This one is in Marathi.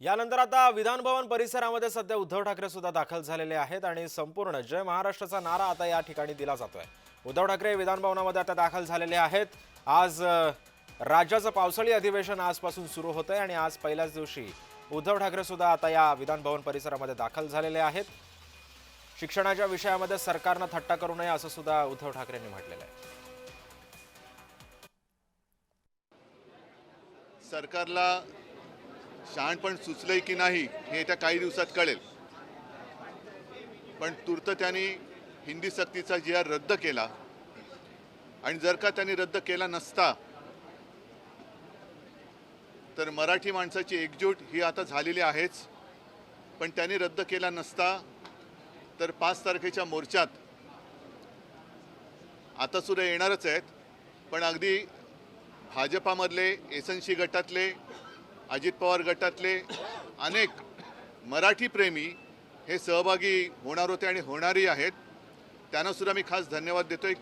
यानंतर आता विधानभवन परिसरामध्ये सध्या उद्धव ठाकरे सुद्धा दाखल झालेले आहेत आणि संपूर्ण जय महाराष्ट्राचा नारा आता या ठिकाणी दिला जातोय. उद्धव ठाकरे विधानभवनामध्ये आता दाखल झालेले आहेत. आज राज्याचं पावसाळी अधिवेशन आजपासून सुरू होत आहे आणि आज पहिल्याच दिवशी उद्धव ठाकरे सुद्धा आता या विधानभवन परिसरामध्ये दाखल झालेले आहेत. शिक्षणाच्या विषयामध्ये सरकारनं थट्टा करू नये असं सुद्धा उद्धव ठाकरेंनी म्हटलेलं आहे. सरकारला शहाणपण सुचलंय की नाही हे येत्या काही दिवसात कळेल. पण तूर्त त्यांनी हिंदी सक्तीचा जी आर रद्द केला. आणि जर का त्यांनी रद्द केला नसता तर मराठी माणसाची एकजूट ही आता झालेली आहेच. पण त्यांनी रद्द केला नसता तर पाच तारखेच्या मोर्चात आता सुद्धा येणारच आहेत. पण अगदी भाजपामधले एस एन सी गटातले अजित पवार गटातले अनेक मराठी प्रेमी हे सहभागी होणार होते आणि होणारही आहेत. त्यांनासुद्धा मी खास धन्यवाद देतो आहे